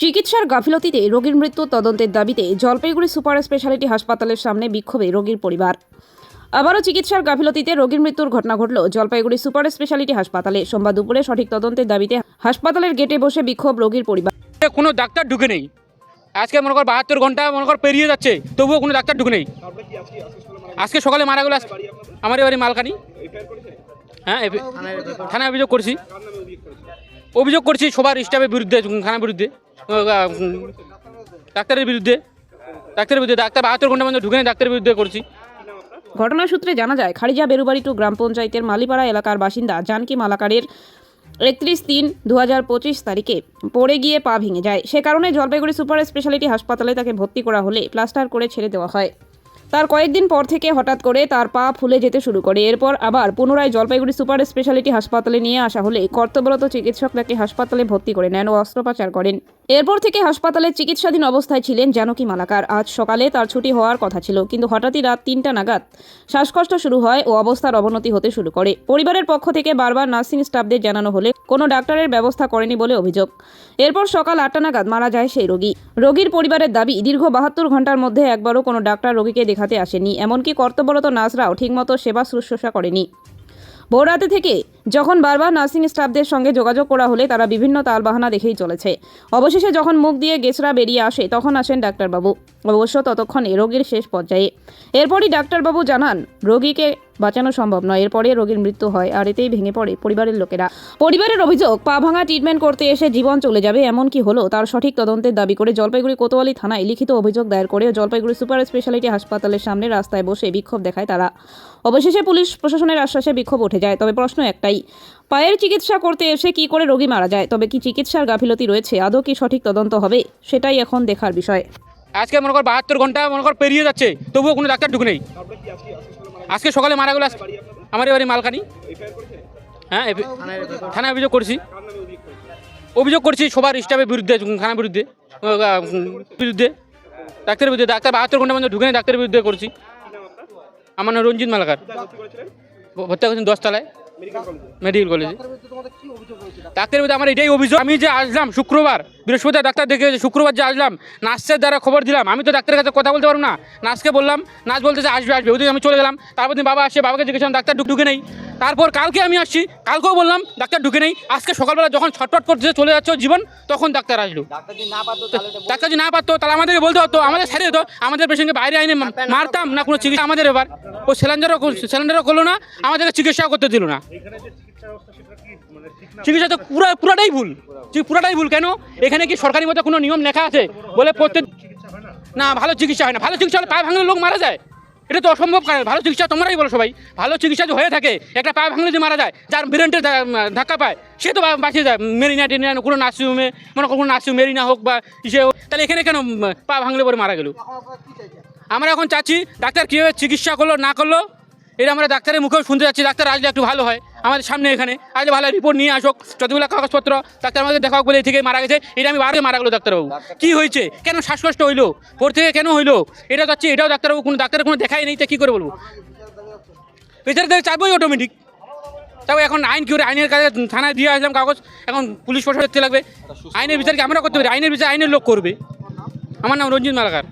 চিকিৎসার গাফিলতিতে রোগীর মৃত্যু তদন্তের দাবিতে জলপাইগুড়ি সুপার স্পেশালিটি হাসপাতালের সামনে বিক্ষোভে রোগীর পরিবার। আবারও চিকিৎসার গাফিলতিতে রোগীর মৃত্যুর ঘটনা ঘটল জলপাইগুড়ি সুপার স্পেশালিটি হাসপাতালে। সোমবার দুপুরে সঠিক তদন্তের দাবিতে হাসপাতালের গেটে বসে বিক্ষোভ রোগীর পরিবার। কোনো ডাক্তার ঢুকে নেই। আজকে মনে কর বাহাত্তর ঘণ্টা মনে কর পেরিয়ে যাচ্ছে, তবুও কোনো ডাক্তার ঢুকে নেই। আজকে সকালে মারা গেল আমার বাড়ি মালকানি। হ্যাঁ থানায় অভিযোগ করছি। অভিযোগ করছি সবার স্টাফের বিরুদ্ধে, থানার বিরুদ্ধে, ডাক্তারের বিরুদ্ধে ডাক্তারের বিরুদ্ধে, ডাক্তার বাহাত্তর ঘণ্টা মধ্যে ঢুকে ডাক্তারের বিরুদ্ধে করছি। ঘটনা সূত্রে জানা যায় খারিজা বেরুবাড়ি টু গ্রাম পঞ্চায়েতের মালিপাড়া এলাকার বাসিন্দা জানকি মালাকারের একত্রিশ তিন দু তারিখে পড়ে গিয়ে পা ভেঙে যায়। সে কারণে জলপাইগুড়ি সুপার স্পেশালিটি হাসপাতালে তাকে ভর্তি করা হলে প্লাস্টার করে ছেড়ে দেওয়া হয়। তার কয়েকদিন পর থেকে হঠাৎ করে তার পা ফুলে যেতে শুরু করে। এরপর আবার পুনরায় জলপাইগুড়ি সুপার স্পেশালিটি হাসপাতালে নিয়ে আসা হলে কর্তব্যরত চিকিৎসক তাকে হাসপাতালে ভর্তি করে নেন ও অস্ত্রোপচার করেন। এরপর থেকে হাসপাতালে চিকিৎসাধীন অবস্থায় ছিলেন জানকী মালাকার। আজ সকালে তার ছুটি হওয়ার কথা ছিল, কিন্তু হঠাৎই রাত তিনটা নাগাদ শ্বাসকষ্ট শুরু হয় ও অবস্থার অবনতি হতে শুরু করে। পরিবারের পক্ষ থেকে বারবার নার্সিং স্টাফদের জানানো হলে কোনো ডাক্তারের ব্যবস্থা করেনি বলে অভিযোগ। এরপর সকাল আটটা নাগাদ মারা যায় সেই রোগী। রোগীর পরিবারের দাবি, দীর্ঘ বাহাত্তর ঘণ্টার মধ্যে একবারও কোনো ডাক্তার রোগীকে দেখাতে আসেনি এমনকি কর্তব্যরত নার্সরাও ঠিকমতো সেবা শুশ্রূষা করেনি। ভোররাতে থেকে যখন বারবার নার্সিং স্টাফদের সঙ্গে যোগাযোগ করা হলে তারা বিভিন্ন তালবাহানা দেখেই চলেছে। অবশেষে যখন মুখ দিয়ে গেছরা বেরিয়ে আসে, তখন আসেন ডাক্তারবাবু। অবশ্য ততক্ষণে রোগীর শেষ পর্যায়ে। এরপরই ডাক্তারবাবু জানান, রোগীকে বাঁচানো সম্ভব নয়। এরপরে রোগীর মৃত্যু হয় আর এতেই ভেঙে পড়ে পরিবারের লোকেরা। পরিবারের অভিযোগ পা ভাঙা ট্রিটমেন্ট করতে এসে জীবন চলে যাবে এমন কি হলো? তার সঠিক তদন্তের দাবি করে জলপাইগুড়ি কোতোয়ালি থানায় লিখিত অভিযোগ দায়ের করে জলপাইগুড়ি সুপার স্পেশালিটি হাসপাতালের সামনে রাস্তায় বসে বিক্ষোভ দেখায় তারা। অবশেষে পুলিশ প্রশাসনের আশ্বাসে বিক্ষোভ উঠে যায়, তবে প্রশ্ন একটাই, পায়ের চিকিৎসা করতে এসে কি করে রোগী মারা যায়? তবে কি চিকিৎসার গাফিলতি রয়েছে? আদৌ কি সঠিক তদন্ত হবে? সেটাই এখন দেখার বিষয়। আজকে মনে কর বাহাত্তর ঘণ্টা মনে কর পেরিয়ে যাচ্ছে, তবুও কোনো ডাক্তার ঢুকে নেই। আজকে সকালে মারা গেল আমার বাড়ি মালকানি। হ্যাঁ থানায় অভিযোগ করছি। অভিযোগ করছি সবার স্টাফের বিরুদ্ধে, থানার বিরুদ্ধে বিরুদ্ধে, ডাক্তারের বিরুদ্ধে, ডাক্তার বাহাত্তর ঘণ্টা মধ্যে ঢুকে ডাক্তারের বিরুদ্ধে করছি। আমার নাম রঞ্জিত মালাকার। ভর্তি করছেন দশতলায়। মেডিকেল কলেজে ডাক্তারের বিরুদ্ধে আমার এটাই অভিযোগ। আমি যে আসলাম শুক্রবার বৃহস্পতিবার ডাক্তার দেখে শুক্রবার যে আসলাম নার্সের দ্বারা খবর দিলাম আমি তো ডাক্তারের কাছে কথা বলতে পারব না। নার্সকে বললাম নার্স বলতে যে আসবে আসবে। ওদিকে আমি চলে গেলাম। তারপর দিন বাবা আসছে বাবাকে জিজ্ঞেস ডাক্তার ঢুকে নেই? তারপর কালকে আমি আসছি কালকেও বললাম ডাক্তার ঢুকে নেই। আজকে সকালবেলা যখন ছটফট করতে চলে যাচ্ছে জীবন তখন ডাক্তার আসলো। ডাক্তার যদি না পারতো তাহলে আমাদেরকে বলতে হতো আমাদের ছেড়ে হতো আমাদের পেশেন্টকে বাইরে আইনে মারতাম না কোনো চিকিৎসা আমাদের এবার। ও সিলিন্ডারও সিলিন্ডারও করল না আমাদেরকে চিকিৎসাও করতে দিল না। চিকিৎসা তো পুরো পুরাটাই ভুল। পুরাটাই ভুল। কেন? এখানে কি সরকারি মতো কোনো নিয়ম লেখা আছে? বলে প্রত্যেক না? ভালো চিকিৎসা হয় না। ভালো চিকিৎসা হলে পা ভাঙলে লোক মারা যায়। এটা তো অসম্ভব কারণ। ভালো চিকিৎসা তোমরাই বলো সবাই। ভালো চিকিৎসা যদি হয়ে থাকে একটা পা ভাঙলে যে মারা যায় যার ব্রেনটের ধাক্কা পায় সে তো বাঁচিয়ে যায়। মেরিনা টেরিনা কোনো নার্সিংহোমে মনে কোনো নার্সিং মেরিনা হোক বা ইসে হোক তাহলে এখানে কেন পা ভাঙলে পরে মারা গেল? আমরা এখন চাচ্ছি ডাক্তার কীভাবে চিকিৎসা করল না করল এটা আমরা ডাক্তারের মুখেও শুনতে যাচ্ছি। ডাক্তার আসলে একটু ভালো হয়। আমাদের সামনে এখানে। আসলে ভালো রিপোর্ট নিয়ে আসুক। যতগুলো কাগজপত্র ডাক্তার আমাদের দেখা বলে থেকে মারা গেছে। এটা আমি বারে মারা গেলো ডাক্তারবাবু। কি হয়েছে? কেন শ্বাসকষ্ট হইল? ভোর থেকে কেন হইল? এটা যাচ্ছে, এটাও ডাক্তারবাবু কোনো ডাক্তারের কোনো দেখাই নেই, তা কী করে বলব? পেছারে দেখে চাপবই অটোমেটিক তাও এখন আইন কি করে? আইনের কাছে থানায় দিয়ে আসলাম কাগজ। এখন পুলিশ প্রশাসন দেখতে লাগবে। আইনের বিচারকে আমরা করতে পারি? আইনের বিচার আইনের লোক করবে। আমার নাম রঞ্জিত মালাকার।